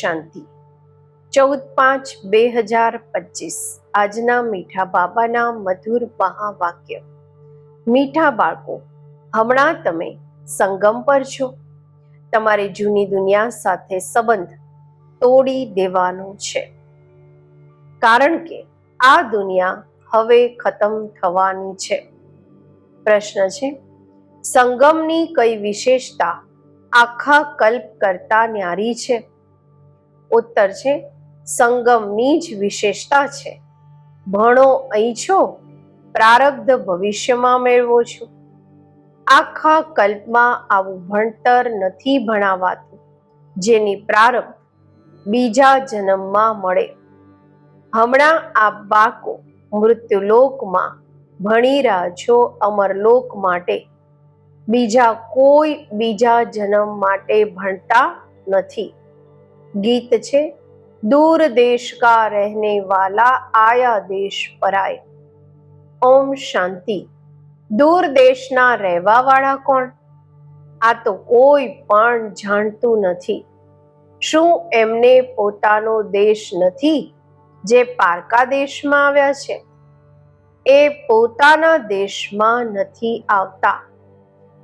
શાંતિ. ચૌદ પાંચ બે હજાર પચીસ. આજના મીઠા બાબાના મધુર મહાવાક્ય. મીઠા બાળકો, હમણાં તમે સંગમ પર છો. તમારે જૂની દુનિયા સાથે સંબંધ તોડી દેવાનો છે. કારણ કે આ દુનિયા હવે ખતમ થવાની છે. પ્રશ્ન છે, સંગમની કઈ વિશેષતા આખા કલ્પ કરતા ન્યારી છે? ઉત્તર છે, સંગમની જ વિશેષતા છે. ભણો અહીં છો, પ્રારબ્ધ ભવિષ્યમાં મેળવો છો. આખા કલ્પમાં આવું ભણતર નથી ભણાવાતું, જેની પ્રારબ્ધ બીજા જન્મમાં મળે. હમણાં આ બાકો મૃત્યુલોકમાં ભણી રહ્યા છો અમરલોક માટે. બીજા કોઈ બીજા જન્મ માટે ભણતા નથી. ગીત છે, દૂર દેશ કા રહેને વાલા આયા દેશ પરાય. ઓમ શાંતિ. દૂર દેશના રહેવા વાળા કોણ? આ તો કોઈ પણ જાણતું નથી. શું એમને પોતાનો દેશ નથી, જે પારકા દેશમાં આવ્યા છે? એ પોતાના દેશમાં નથી આવતા.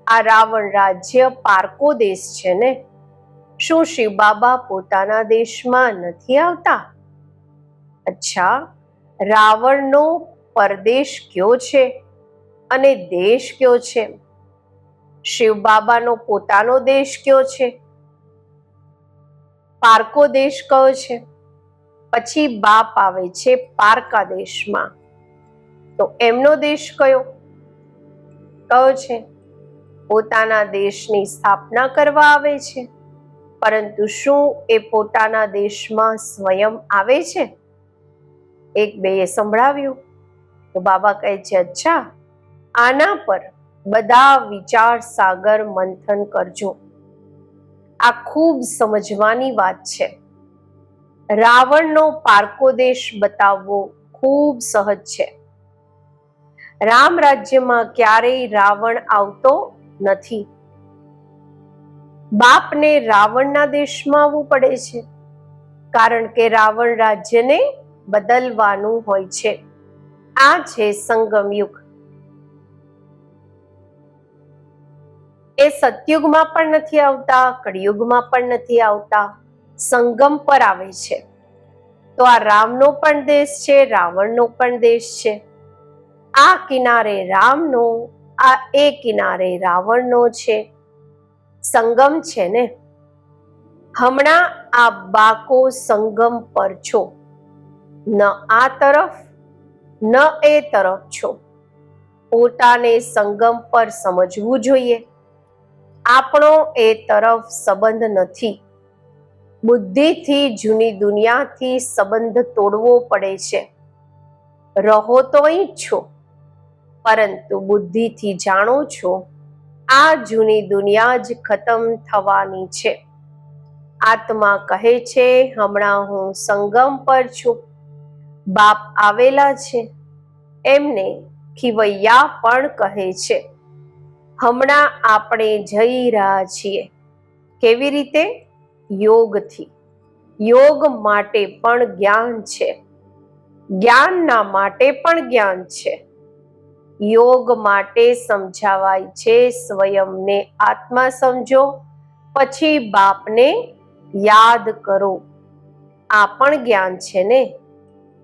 આ રાવણ રાજ્ય પારકો દેશ છે ને? શું શિવ બાબા પોતાના દેશમાં નથી આવતા? અચ્છા, રાવણનો પરદેશ કયો છે અને દેશ કયો છે? શિવ બાબાનો પોતાનો દેશ કયો છે? પારકો દેશ કયો છે? પછી બાપ આવે છે પારકા દેશમાં. તો એમનો દેશ કયો? કયો છે? પોતાના દેશની સ્થાપના કરવા આવે છે. પરંતુ શું એ પોતાના દેશમાં સ્વયં આવે છે? એક બે એ સંભળાવ્યું. તો બાબા કહે છે, અચ્છા, આના પર બધા વિચાર સાગર મંથન કરજો. આ ખૂબ સમજવાની વાત છે. રાવણનો પારકો દેશ બતાવવો ખૂબ સહજ છે. રામ રાજ્યમાં ક્યારેય રાવણ આવતો નથી. બાપને રાવણના દેશમાં આવવું પડે છે, કારણ કે રાવણ રાજ્યને બદલવાનું હોય છે. આ છે સંગમ યુગ એ સતયુગમાં પણ નથી આવતા, કળિયુગમાં પણ નથી આવતા, સંગમ પર આવે છે. તો આ રામનો પણ દેશ છે, રાવણનો પણ દેશ છે. આ કિનારે રામનો, આ એ કિનારે રાવણનો છે. સંગમ છે ને? હમણાં આ બાકો સંગમ પર છો. ન આ તરફ, ન એ તરફ છો. પોતાને સંગમ પર સમજવું જોઈએ. આપણો એ તરફ સંબંધ નથી. બુદ્ધિથી જૂની દુનિયાથી સંબંધ તોડવો પડે છે. રહો તો છો, પરંતુ બુદ્ધિથી જાણો છો આ જૂની દુનિયા જ ખતમ થવાની છે. આત્મા કહે છે, હમણાં હું સંગમ પર છું. બાપ આવેલા છે. એમને ખીવૈયા પણ કહે છે, હમણાં આપણે જઈ રહ્યા છીએ. કેવી રીતે? યોગથી. યોગ માટે પણ જ્ઞાન છે. જ્ઞાનના માટે પણ જ્ઞાન છે. યોગ માટે સમજાવાય છે. સ્વયંને આત્મા સમજો. પછી બાપને યાદ કરો. આ પણ જ્ઞાન છે ને?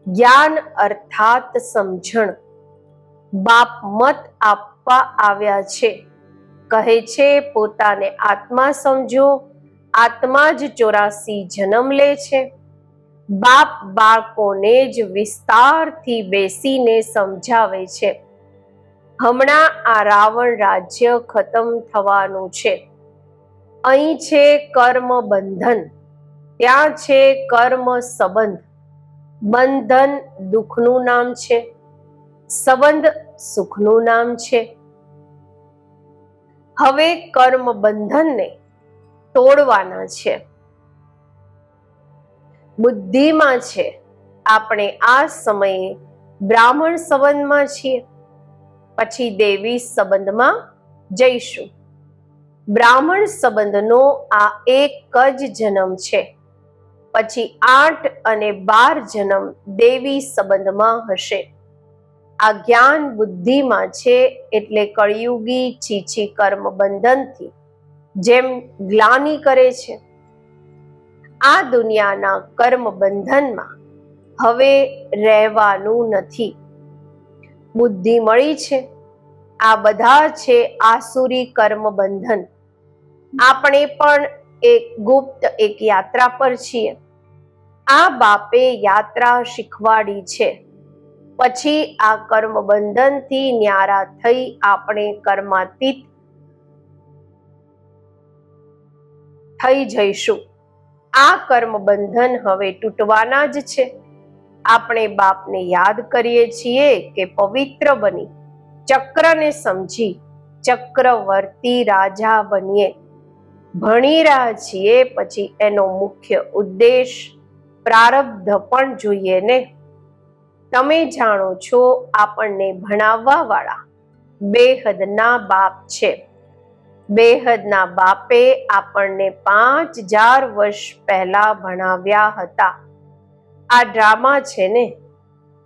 જ્ઞાન અર્થાત સમજણ. બાપ મત આપવા આવ્યા છે. કહે છે, પોતાને આત્મા સમજો. આત્મા જ ચોરાસી જન્મ લે છે. બાપ બાળકોને જ વિસ્તારથી બેસીને સમજાવે છે. હમણાં આ રાવણ રાજ્ય ખતમ થવાનું છે. અહીં છે કર્મ બંધન, ત્યાં છે કર્મ સંબંધ. બંધન દુઃખનું નામ છે, સંબંધ સુખનું નામ છે. હવે કર્મ બંધનને તોડવાના છે. બુદ્ધિમાં છે, આપણે આ સમયે બ્રાહ્મણ સંબંધમાં છીએ. પછી દેવી સંબંધમાં જઈશું. બ્રાહ્મણ સંબંધનો આ એક જ જન્મ છે. પછી આઠ અને બાર જન્મ દેવી સંબંધમાં હશે. આ જ્ઞાન બુદ્ધિમાં છે એટલે કળિયુગી ચીચી કર્મ બંધનથી જેમ ગ્લાની કરે છે. આ દુનિયાના કર્મ બંધનમાં હવે રહેવાનું નથી. બુદ્ધિ મળી છે. આ બધા છે આસુરી કર્મ બંધન આપણે પણ એક ગુપ્ત એક યાત્રા પર છીએ. આ બાપે યાત્રા શીખવાડી છે. પછી આ કર્મ બંધનથી ન્યારા થઈ આપણે કર્માતીત થઈ જઈશું. આ કર્મ બંધન હવે તૂટવાના જ છે. આપણે બાપને યાદ કરીએ છીએ કે પવિત્ર બની, ચક્રને સમજી, ચક્રવર્તી રાજા બનીએ. ભણી રહ્યા છીએ પછી એનો મુખ્ય ઉદ્દેશ પ્રારબ્ધ પણ જોઈએ ને. તમે જાણો છો આપણને ભણાવવા વાળા બેહદના બાપ છે. બેહદના બાપે આપણને પાંચ હજાર વર્ષ પહેલા ભણાવ્યા હતા. આ ડ્રામા છે ને,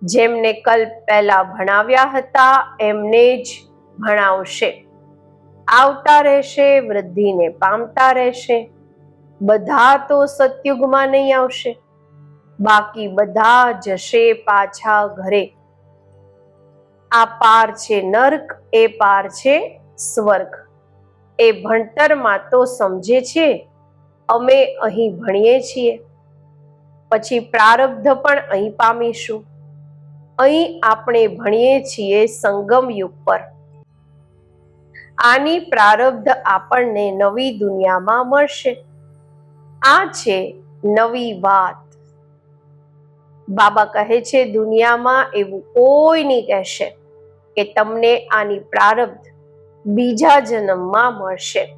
જેમને કલ્પ પહેલા ભણાવ્યા હતા, એમને જ ભણાવશે. આવતા રહેશે, વૃદ્ધિને પામતા રહેશે. બધા તો સતયુગમાં નહીં આવશે. બાકી બધા જશે પાછા ઘરે. આ પાર છે નર્ક, એ પાર છે સ્વર્ગ. એ ભણતરમાં તો સમજે છે, અમે અહીં ભણીએ છીએ. પછી પ્રારબ્ધ પણ અહીં પામીશું. અહીં આપણે ભણીએ છીએ સંગમ યુગ પર. આની પ્રારબ્ધ આપણને નવી દુનિયામાં મળશે. આ છે નવી વાત. બાબા કહે છે, દુનિયામાં એવું કોઈ નહીં કહેશે કે તમને આની પ્રારબ્ધ બીજા જન્મમાં મળશે.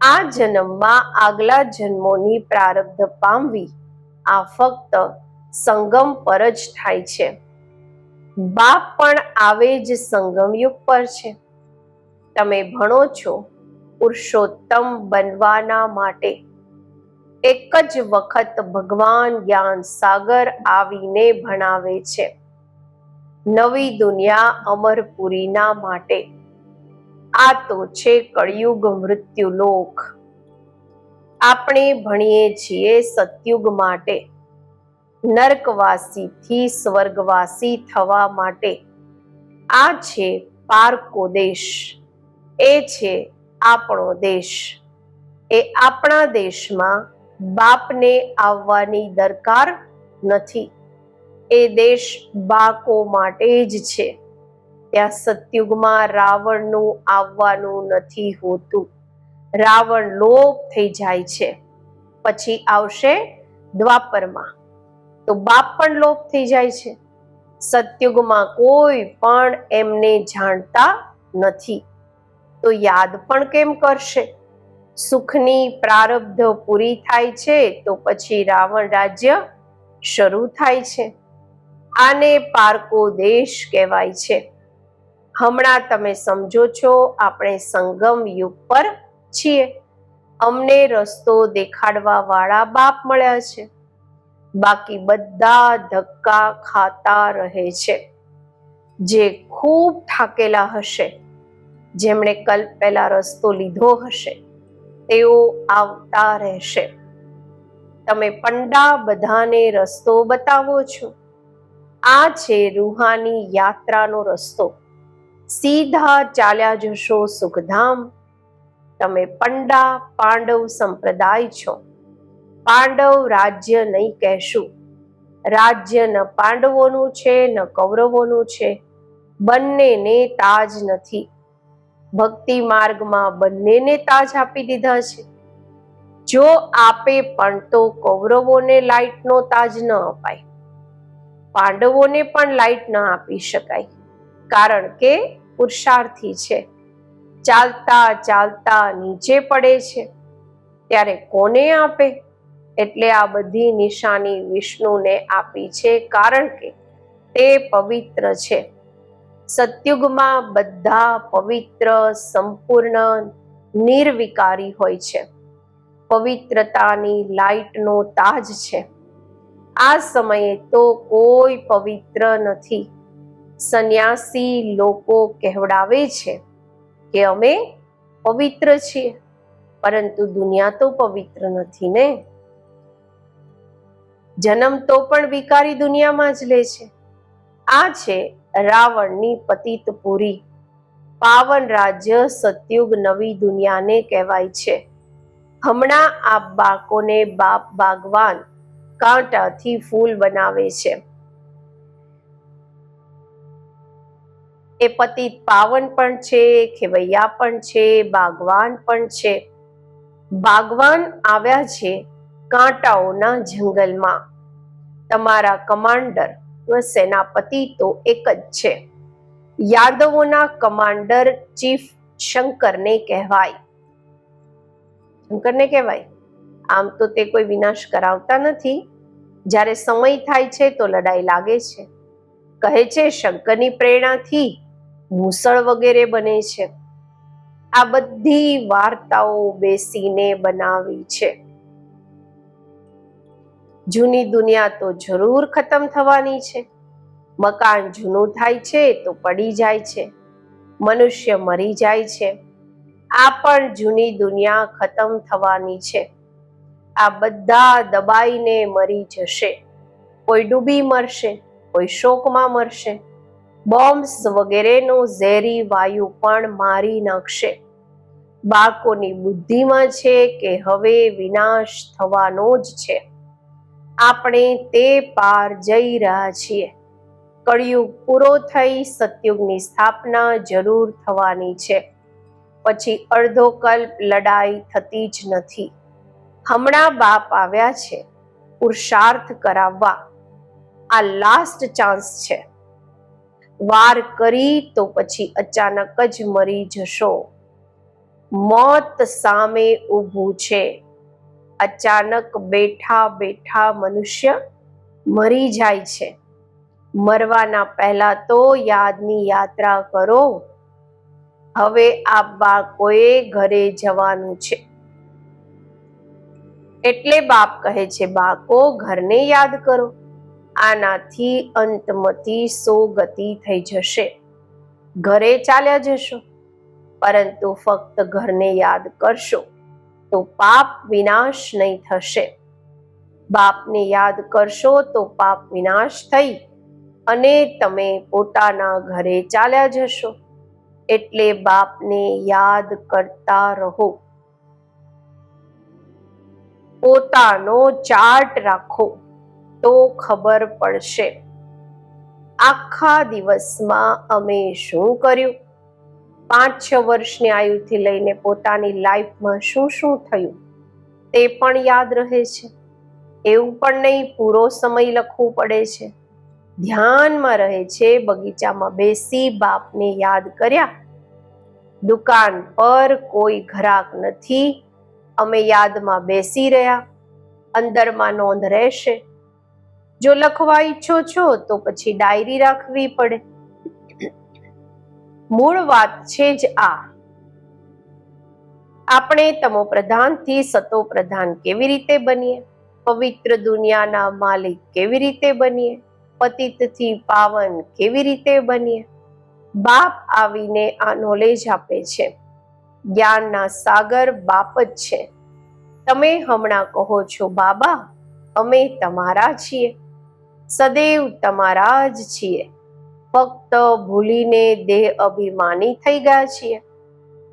આ જન્મમાં આગલા જન્મોની પ્રારબ્ધ પામવી આ ફક્ત સંગમ પર જ થાય છે. બાપ પણ આવે જ સંગમ યુગ પર છે. તમે ભણો છો, પુરુષોત્તમ બનવાના માટે એક જ વખત ભગવાન જ્ઞાન સાગર આવીને ભણાવે છે. નવી દુનિયા અમરપુરીના માટે. આ તો છે કળિયુગ મૃત્યુલોક. આપણે ભણીએ છીએ સતયુગ માટે. નર્કવાસીથી સ્વર્ગવાસી થવા માટે. આ છે પારકો દેશ. એ છે આપણો દેશ. એ આપણા દેશમાં બાપને આવવાની દરકાર નથી. એ દેશ બાકો માટે જ છે. ત્યાં સતયુગમાં રાવણનું આવવાનું નથી હોતું. રાવણ લોપ થઈ જાય છે. પછી આવશે દ્વાપરમાં. તો બાપ પણ લોપ થઈ જાય છે. સત્યુગમાં કોઈ પણ એમને જાણતા નથી. તો યાદ પણ કેમ કરશે? સુખની પ્રારબ્ધ પૂરી થાય છે તો પછી રાવણ રાજ્ય શરૂ થાય છે. આને પારકો દેશ કહેવાય છે. હમણાં તમે સમજો છો, આપણે સંગમ યુગ પર છીએ. અમને રસ્તો દેખાડવા વાળા બાપ મળ્યા છે. બાકી બધા ધક્કા ખાતા રહે છે. જે ખૂબ થાકેલા હશે, જેમણે કલ્પ પહેલા રસ્તો લીધો હશે, તેઓ આવતા રહેશે. તમે પંડા બધાને રસ્તો બતાવો છો. આ છે રૂહાની યાત્રાનો રસ્તો. સીધા ચાલ્યા જશો સુખધામ તમે પંડા પાંડવ સંપ્રદાય છો. પાંડવ રાજ્ય નહીં કહેશું. રાજ્ય ન પાંડવોનું છે, ન કૌરવોનું છે. બંનેને તાજ નથી. ભક્તિ માર્ગમાં બંનેને તાજ આપી દીધા છે. જો આપે પણ તો કૌરવોને લાઈટનો તાજ ન અપાય. પાંડવોને પણ લાઈટ ન આપી શકાય. કારણ કે પુરુષાર્થી છે. ચાલતા ચાલતા નીચે પડે છે. ત્યારે કોને આપે? એટલે આ બધી નિશાની વિષ્ણુને આપી છે કારણ કે તે પવિત્ર છે. સતયુગમાં બધા પવિત્ર, સંપૂર્ણ, નિર્વિકારી હોય છે. પવિત્રતાની લાઈટનો તાજ છે. આ સમયે તો કોઈ પવિત્ર નથી. સંન્યાસી લોકો કહેવડાવે છે કે અમે પવિત્ર છીએ, પરંતુ દુનિયા તો પવિત્ર નથી ને? જન્મ તો પણ વિકારી દુનિયામાં જ લે છે. આ છે રાવણની પતિત પુરી. પાવન રાજ્ય સતયુગ નવી દુનિયાને કહેવાય છે. હમણાં આ બાળકોને બાપ બાગવાન કાંટાથી ફૂલ બનાવે છે. એ પતિ પાવન પણ છે, ખેવૈયા પણ છે, બાગવાન પણ છે. બાગવાન આવ્યા છે કાંટાઓના જંગલમાં. તમારા કમાન્ડર સેનાપતિ તો એક જ છે. યાદવોના કમાન્ડર ચીફ શંકરને કહેવાય. શંકરને કહેવાય? આમ તો તે કોઈ વિનાશ કરાવતા નથી. જ્યારે સમય થાય છે તો લડાઈ લાગે છે. કહે છે, શંકરની પ્રેરણાથી મૂસળ વગેરે બને છે. આ બધી વાર્તાઓ બેસીને બનાવી છે. જૂની દુનિયા તો જરૂર ખતમ થવાની છે. મકાન જૂનું થાય છે તો પડી જાય છે. મનુષ્ય મરી જાય છે. આ પણ જૂની દુનિયા ખતમ થવાની છે. આ બધા દબાઈને મરી જશે. કોઈ ડૂબી મરશે, કોઈ શોકમાં મરશે. બોમ્બ્સ વગેરેનો ઝેરી વાયુ પણ મારી નાખશે. બાળકોની બુદ્ધિમાં છે કે હવે વિનાશ થવાનો જ છે. આપણે તે પાર જઈ રહ્યા છીએ. કળિયુગ પૂરો થઈ સતયુગની સ્થાપના જરૂર થવાની છે. પછી અડધો કલ્પ લડાઈ થતી જ નથી. હમણાં બાપ આવ્યા છે. પુરુષાર્થ કરાવવા. આ લાસ્ટ ચાન્સ છે. વાર કરી તો પછી અચાનક જ મરી જશો. મોત સામે ઊભું છે. અચાનક બેઠા બેઠા મનુષ્ય મરી જાય છે. મરવાના પહેલા તો યાદની યાત્રા કરો. હવે આ બાળકોએ ઘરે જવાનું છે. એટલે બાપ કહે છે, બાળકો, ઘરને યાદ કરો. આનાથી અંતમતી સો ગતિ થઈ જશે. ઘરે ચાલ્યા જશો, પરંતુ ફક્ત ઘરને યાદ કરશો તો પાપ વિનાશ નહીં થશે. બાપને યાદ કરશો તો પાપ વિનાશ થઈ અને તમે પોતાના ઘરે ચાલ્યા જશો, એટલે બાપને યાદ કરતા રહો. પોતાનો ચાર્ટ રાખો. તો ખબર પડશે. આખા દિવસમાં અમે શું કર્યું? પાંચ છ વર્ષની આયુથી લઈને પોતાની લાઈફમાં શું શું થયું? તે પણ યાદ રહે છે. એવું પણ નહીં, પૂરો સમય લખવું પડે છે. ધ્યાનમાં રહે છે, બગીચામાં બેસી બાપને યાદ કર્યા. દુકાન પર કોઈ ઘરાક નથી. અમે યાદમાં બેસી રહ્યા. અંદરમાં નોંધ રહેશે. જો લખવા ઈચ્છો છો તો પછી ડાયરી રાખવી પડે. મૂળ વાત છે જ આ. આપણે તમો પ્રધાનથી સતો પ્રધાન કેવી રીતે બનીએ? પવિત્ર દુનિયાના માલિક કેવી રીતે બનીએ? પતિતથી પાવન કેવી રીતે બનીએ? બાપ આવીને આ નોલેજ આપે છે. જ્ઞાનના સાગર બાપ જ છે. તમે હમણાં કહો છો, બાબા, અમે તમારા છીએ. સદૈવ તમારા જ છીએ. ફક્ત ભૂલીને દેહ અભિમાની થઈ ગયા છીએ.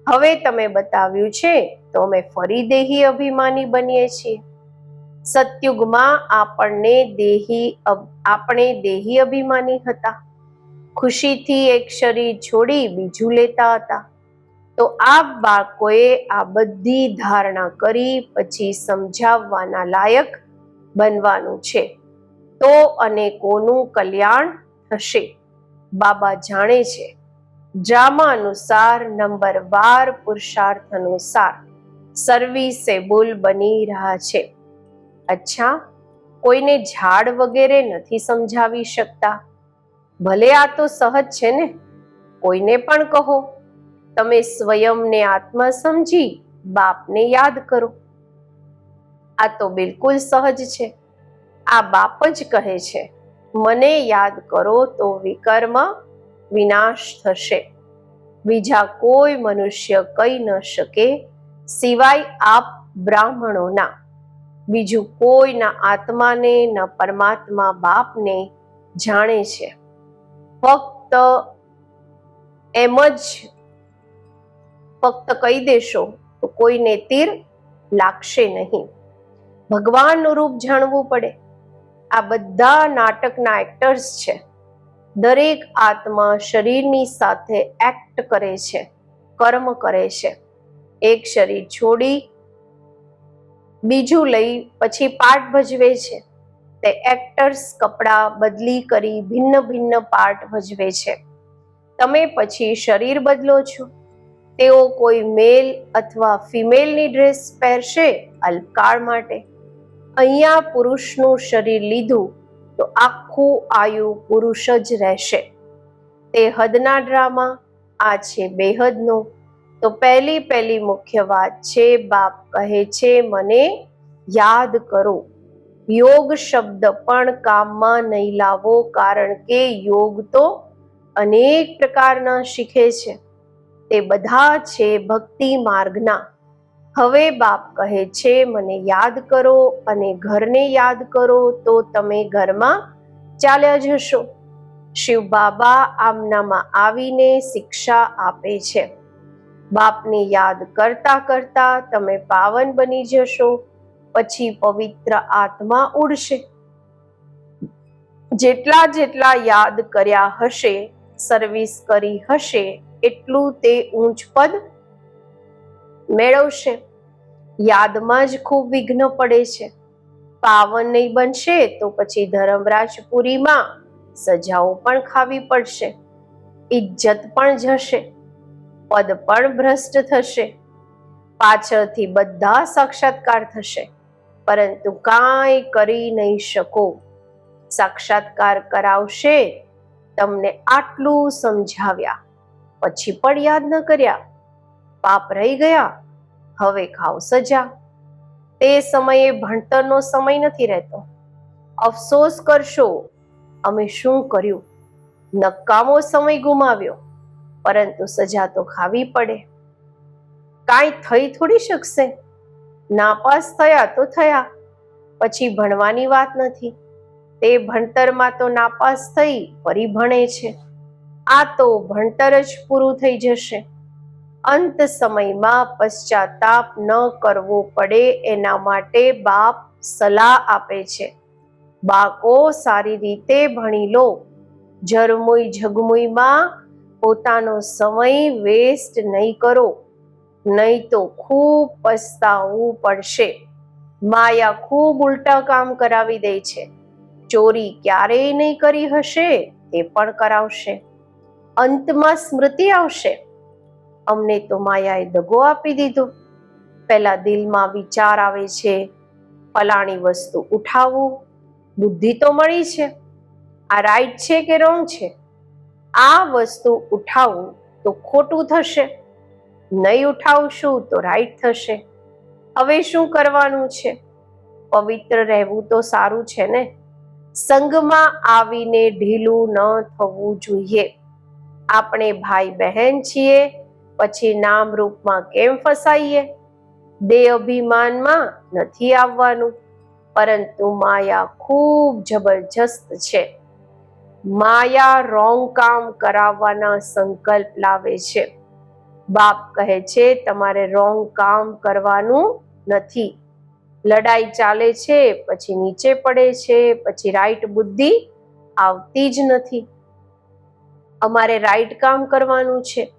હવે તમે બતાવ્યું છે તો અમે ફરી દેહી અભિમાની બનીએ છીએ. સતયુગમાં આપણને દેહી આપણે દેહી અભિમાની હતા. ખુશીથી એક શરીર છોડી બીજું લેતા હતા. તો આ બાળકોએ આ બધી ધારણા કરી પછી સમજાવવાના લાયક બનવાનું છે. તો અનેકોનું કલ્યાણ થશે બાબા જાણે છે. જામા અનુસાર નંબર બાર પુરુષાર્થ અનુસાર સર્વિસેબલ બની રહ્યા છે. અચ્છા, કોઈને ઝાડ વગેરે નથી સમજાવી શકતા? ભલે આ તો સહજ છે ને? કોઈને પણ કહો. તમે સ્વયંને આત્મા સમજી બાપને યાદ કરો. આ તો બિલકુલ સહજ છે. આ બાપ જ કહે છે, મને યાદ કરો તો વિકર્મ વિનાશ થશે. બીજા કોઈ મનુષ્ય કહી ન શકે સિવાય આપ બ્રાહ્મણોના. બીજું કોઈના આત્માને, ન પરમાત્મા બાપને જાણે છે. ફક્ત એમ જ ફક્ત કહી દેશો તો કોઈને તીર લાગશે નહીં. ભગવાનનું રૂપ જાણવું પડે. આ બધા નાટકના એક્ટર્સ છે. દરેક આત્મા શરીરની સાથે એક્ટ કરે છે, કર્મ કરે છે. એક શરીર છોડી બીજું લઈ પછી પાઠ ભજવે છે. તે એક્ટર્સ કપડાં બદલી કરી ભિન્ન ભિન્ન પાર્ટ ભજવે છે. તમે પછી શરીર બદલો છો. તેઓ કોઈ મેલ અથવા ફિમેલની ડ્રેસ પહેરશે અલ્પકાળ માટે. અહીંયા પુરુષનું શરીર લીધું, તો આખું આયુ પુરુષ જ રહેશે. તે હદના ડ્રામા, આ છે બેહદનો. તો પહેલી પહેલી મુખ્ય વાત છે, બાપ કહે છે, મને યાદ કરો. યોગ શબ્દ પણ કામમાં નહીં લાવો, કારણ કે યોગ તો અનેક પ્રકારના શીખે છે. તે બધા છે ભક્તિ માર્ગના. હવે બાપ કહે છે, મને યાદ કરો અને ઘરને યાદ કરો તો તમે ઘરમાં ચાલ્યા જશો. શિવ બાબા આમનામાં આવીને શિક્ષા આપે છે. બાપને યાદ કરતા કરતા તમે પાવન બની જશો, પછી પવિત્ર આત્મા ઉડશે. જેટલા જેટલા યાદ કર્યા હશે, સર્વિસ કરી હશે, એટલું તે ઊંચ પદ મેળવશે. યાદમાં જ ખૂબ વિઘ્ન પડે છે. પાવન નહીં બનશે તો પછી ધર્મરાજપુરીમાં સજાઓ પણ ખાવી પડશે. ઇજ્જત પણ જશે. પદ પણ ભ્રષ્ટ થશે. પાછળથી બધા સાક્ષાત્કાર થશે. પરંતુ કાંઈ કરી નહીં શકો. સાક્ષાત્કાર કરાવશે તમને આટલું સમજાવ્યા. પછી પણ યાદ ન કર્યા. પાપ રહી ગયા. હવે ખાઓ સજા. તે સમયે ભણતરનો સમય નથી રહેતો. અફસોસ કરશો, અમે શું કર્યું? નકામો સમય ગુમાવ્યો, પરંતુ સજા તો ખાવી પડે. કાંઈ થઈ થોડી શકશે? નાપાસ થયા તો થયા, પછી ભણવાની વાત નથી. તે ભણતરમાં તો નાપાસ થઈ, ફરી ભણે છે. આ તો ભણતર જ પૂરું થઈ જશે. અંત સમયમાં પશ્ચાતાપ ન કરવો પડે એના માટે બાપ સલાહ આપે છે. બાકો સારી રીતે ભણી લો. ઝરમુઈ ઝગમુઈમાં પોતાનો સમય વેસ્ટ નહીં કરો. નહીં તો ખૂબ પસ્તાવવું પડશે. માયા ખૂબ ઉલટા કામ કરાવી દે છે. ચોરી ક્યારેય નહીં કરી હશે તે પણ કરાવશે. અંતમાં સ્મૃતિ આવશે. અમને તો માયાએ દગો આપી દીધો. પહેલા દિલમાં વિચાર આવે છે, ફલાણી વસ્તુ ઉઠાવવું, બુદ્ધિ તો મળી છે. આ રાઈટ છે કે રોંગ છે? આ વસ્તુ ઉઠાવવું તો ખોટું થશે. નહીં ઉઠાવશું તો રાઈટ થશે. હવે શું કરવાનું છે? પવિત્ર રહેવું તો સારું છે ને? સંઘમાં આવીને ઢીલું ન થવું જોઈએ. આપણે ભાઈ બહેન છીએ પછી નામ રૂપમાં કેમ ફસાઈએ? દેહ અભિમાનમાં નથી આવવાનું, પરંતુ માયા ખૂબ જબરજસ્ત છે. માયા રોંગ કામ કરાવવાના સંકલ્પ લાવે છે. બાપ કહે છે, તમારે રોંગ કામ કરવાનું નથી. લડાઈ ચાલે છે, પછી નીચે પડે છે, પછી રાઈટ બુદ્ધિ આવતી જ નથી. અમારે રાઈટ કામ કરવાનું છે.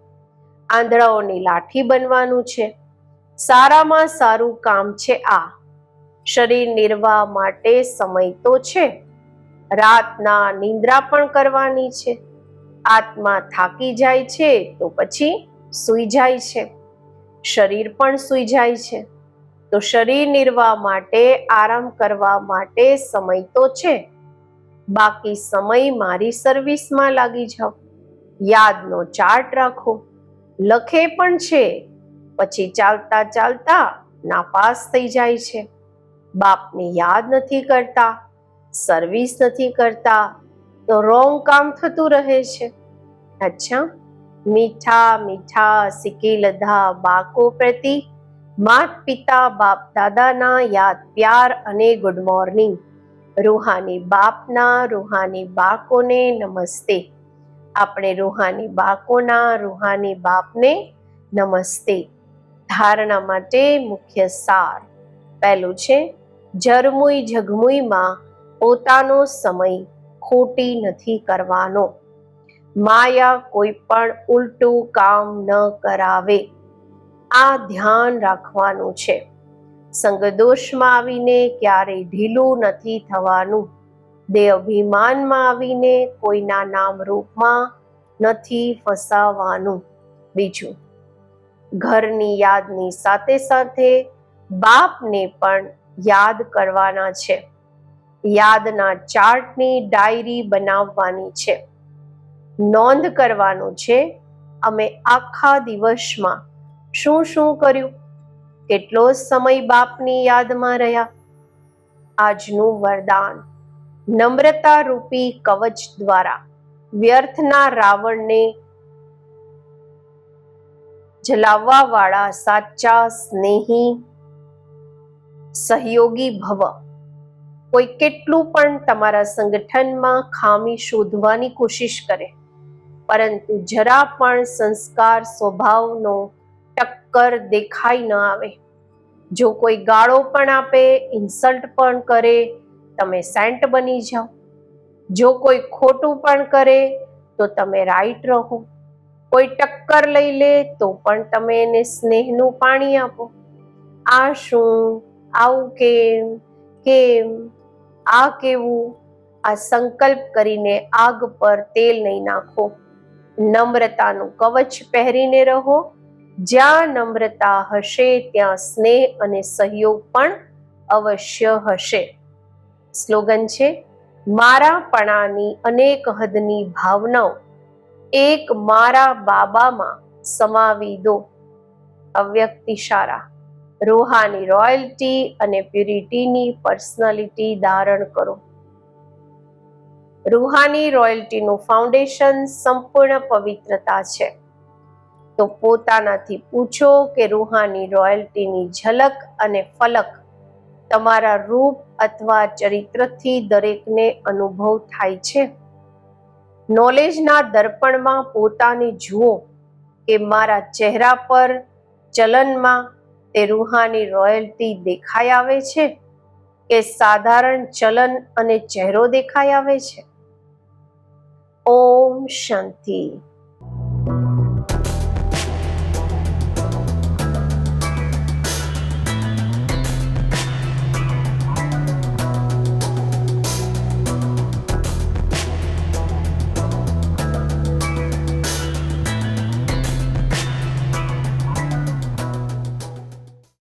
આંધળાઓની લાઠી બનવાનું છે. સારામાં સારું કામ છે આ. શરીર નિર્વાહ માટે સમય તો છે. રાતના નિંદ્રા પણ કરવાની છે. આત્મા થાકી જાય છે તો પછી સૂઈ જાય છે. શરીર પણ સૂઈ જાય છે. તો શરીર નિર્વાહ માટે આરામ કરવા માટે સમય તો છે. બાકી સમય મારી સર્વિસમાં લાગી જાઓ. યાદનો ચાર્ટ રાખો. લખે પણ છે, પછી ચાલતા ચાલતા નાપાસ થઈ જાય છે. બાપને યાદ નથી કરતા સર્વિસ નથી કરતા, તો રોંગ કામ થતું રહે છે. અચ્છા, મીઠા મીઠા સિકી લધા બાકો પ્રતિ માત પિતા બાપ દાદાના યાદ, પ્યાર અને ગુડ મોર્નિંગ રૂહાની બાપના, રૂહાની બાકોને નમસ્તે. આપણે રૂહાની બાકોના રૂહાની બાપને નમસ્તે. ધારણા માટે મુખ્ય સાર પહેલું છે, જરમુઈ જગમુઈમાં પોતાનો સમય ખોટી નથી કરવાનો. માયા કોઈ પણ ઉલટું કામ ન કરાવે. આ ધ્યાન રાખવાનું છે. સંગદોષમાં આવીને ક્યારેય ઢીલું નથી થવાનું. દેહ અભિમાનમાં આવીને કોઈના નામ રૂપમાં નથી ફસાવાનું. બીજું, ઘરની યાદની સાથે સાથે બાપને પણ યાદ કરવાના છે. યાદના ચાર્ટની ડાયરી બનાવવાની છે. નોંધ કરવાનું છે, અમે આખા દિવસમાં શું શું કર્યું? કેટલો સમય બાપની યાદમાં રહ્યા? આજનું વરદાન નમ્રતા રૂપી કવચ દ્વારા વ્યર્થના રાવણને જલાવવા વાળા સાચા સ્નેહી સહયોગી ભવ. કોઈ કેટલું પણ તમારા સંગઠનમાં ખામી શોધવાની કોશિશ કરે, પરંતુ જરા પણ સંસ્કાર સ્વભાવનો ટક્કર દેખાઈ ન આવે. જો કોઈ ગાળો પણ આપે, ઇન્સલ્ટ પણ કરે તમે સેન્ટ બની જાઓ. જો કોઈ ખોટું પણ કરે, તો તમે રાઈટ રહો. કોઈ ટક્કર લઈ લે, તો પણ તમે એને સ્નેહનું પાણી આપો. આ શું? આવું કેમ? કેમ? આ કેવું? આ સંકલ્પ કરીને આગ પર તેલ નહીં નાખો. નમ્રતાનું કવચ પહેરીને રહો. જ્યાં નમ્રતા હશે, ત્યાં સ્નેહ અને સહયોગ પણ અવશ્ય હશે. સ્લોગન છે મારાપણાની અનેક હદની ભાવનાઓ, એક મારા બાબામાં સમાવી દો. અવ્યક્ત ઇશારા રૂહાની રોયલ્ટી અને પ્યુરિટીની પર્સનાલિટી ધારણ કરો. રૂહાની રોયલ્ટીનું ફાઉન્ડેશન સંપૂર્ણ પવિત્રતા છે. તો પોતાનાથી પૂછો કે રૂહાની રોયલ્ટીની ઝલક અને ફલક તમારા રૂપ અથવા ચરિત્રથી દરેકને અનુભવ થાય છે. નોલેજના દર્પણમાં પોતાને જુઓ કે મારા ચહેરા પર ચલનમાં તે રૂહાની રોયલ્ટી દેખાઈ આવે છે કે સાધારણ ચલન અને ચહેરો દેખાઈ આવે છે? ઓમ શાંતિ.